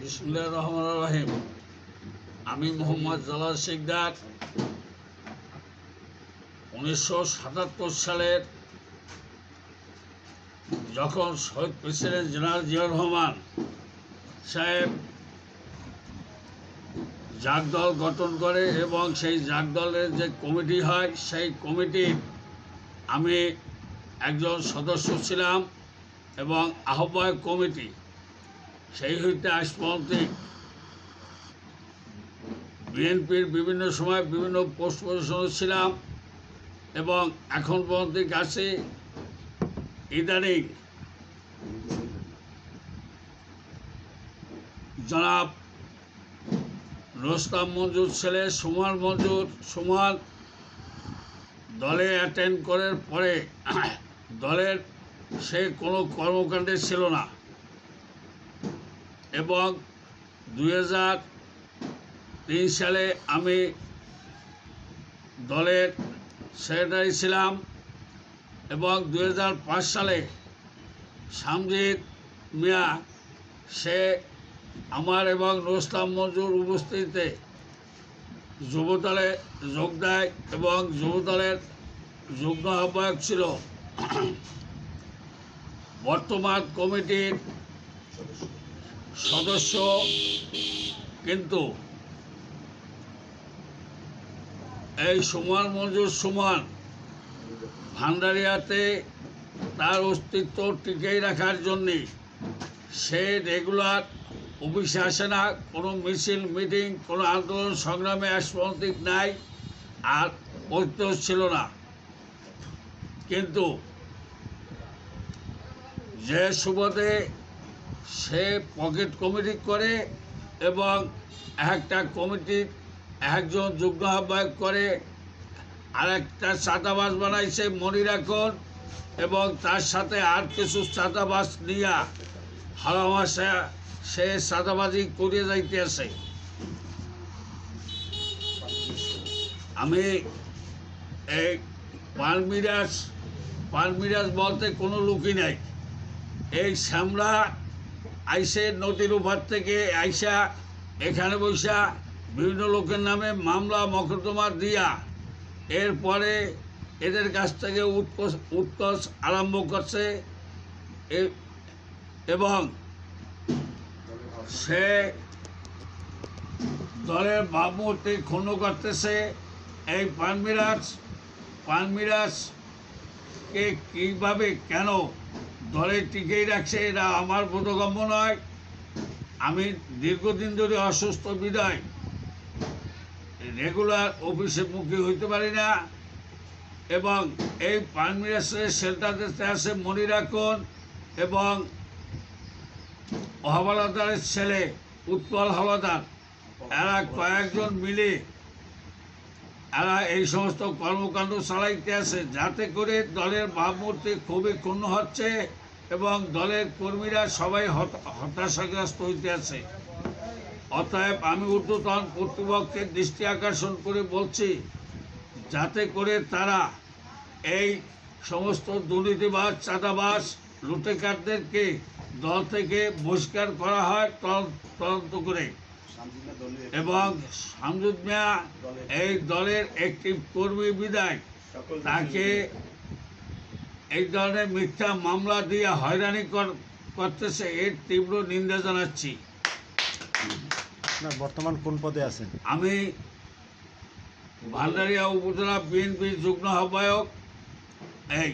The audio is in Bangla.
বিসমিল্লাহ রহমান রহিম। আমি মোহাম্মদ জালাল শিকদার উনিশশো সাতাত্তর সালের যখন শহীদ প্রেসিডেন্ট জেনারেল জিয়াউর রহমান সাহেব জাগদল গঠন করে এবং সেই জাগদলের যে কমিটি হয়, সেই কমিটির আমি একজন সদস্য ছিলাম এবং আহ্বায়ক কমিটি সেই হইতে আজ পর্যন্ত বিএনপির বিভিন্ন সময় বিভিন্ন পোস্ট পজিশনে ছিলাম এবং এখন পর্যন্ত কাছে ইদানিং জনাব রোস্তাম মঞ্জুর ছেলে সুমান মঞ্জুর, সুমান দলে অ্যাটেন্ড করার পরে দলের সে কোনো কর্মকাণ্ডে ছিল না। এবং দুই তিন সালে আমি দলের সেক্রেটারি ছিলাম এবং দুই হাজার পাঁচ সালে সামজিদ মিয়া, সে আমার এবং রোস্তাম মঞ্জুর উপস্থিতিতে যুবদলে যোগ দেয় এবং যুবদলের যুগ্ম আহ্বায়ক ছিল। বর্তমান কমিটির সদস্য কিন্তু এই সুমান মঞ্জুর সুমান ভান্ডারিয়াতে তার অস্তিত্ব টিকিয়ে রাখার জন্যে সে রেগুলার অফিসে আসে না, কোনো মিছিল, মিটিং, কোনো আন্দোলন, সংগ্রামে আসমন্তিক নাই আর ঐক্য ছিল না। কিন্তু যে সুবাদে সে পকেট কমিটি করে এবং একটা কমিটির একজন যুগ্ম আহ্বায়ক করে, আরেকটা চাঁদাবাস বানাইছে মনিরাখন এবং তার সাথে আর কিছু চাঁদাবাস নিয়া হারামাসা সে চাঁদাবাজি করে যাইতেছে। আমি এই পারমিরাজ পারমিরাজ বলতে কোনো লোকই নাই। এই শ্যামলা আইসে নদীর উপার থেকে আইসা এখানে বৈশা বিভিন্ন লোকের নামে মামলা মকদ্দমা দিয়া এরপরে এদের কাছ থেকে উৎকোষ উৎকোষ আরম্ভ করছে। এবং সে দলের ভাবমূর্তি ক্ষুণ্ণ করতেছে। এই পানমিরাজ, পানমিরাজকে কীভাবে, কেন দলে টিকেই রাখছে এটা আমার বোধগম্য নয়। আমি দীর্ঘদিন ধরে অসুস্থ, বিদায়। রেগুলার অফিসে মুখী হইতে পারি না। এবং এই পানমিরাজের শেল্টারতে আছে মনিরাখন এবং হাওলাদারের ছেলে উৎপল হাওলাদার এরা কয়েকজন মিলে এরা এই সমস্ত কর্মকাণ্ড চালাইতে আছে যাতে করে দলের ভাবমূর্তি খুবই ক্ষুণ্ণ হচ্ছে এবং দলের কর্মীরা সবাই হত- হতাশাগ্রস্ত হইতে আছে। অতএব আমি ঊর্ধ্বতন কর্তৃপক্ষের দৃষ্টি আকর্ষণ করে বলছি, যাতে করে তারা এই সমস্ত দুর্নীতিবাস চাঁদাবাস লুটেকারদেরকে দল থেকে বহিষ্কার করা হয় তদন্ত করে। এবং সামজুদ মিয়া এই দলের একটি কর্মী বিদায় তাকে এই ধরনের মিথ্যা মামলা দিয়ে হয়রানি করতেছে এর তীব্র নিন্দা জানাচ্ছি। বর্তমান কোন পদে আছেন? আমি ভান্ডারিয়া উপজেলা বিএনপির যুগ্ম আহ্বায়ক। এই।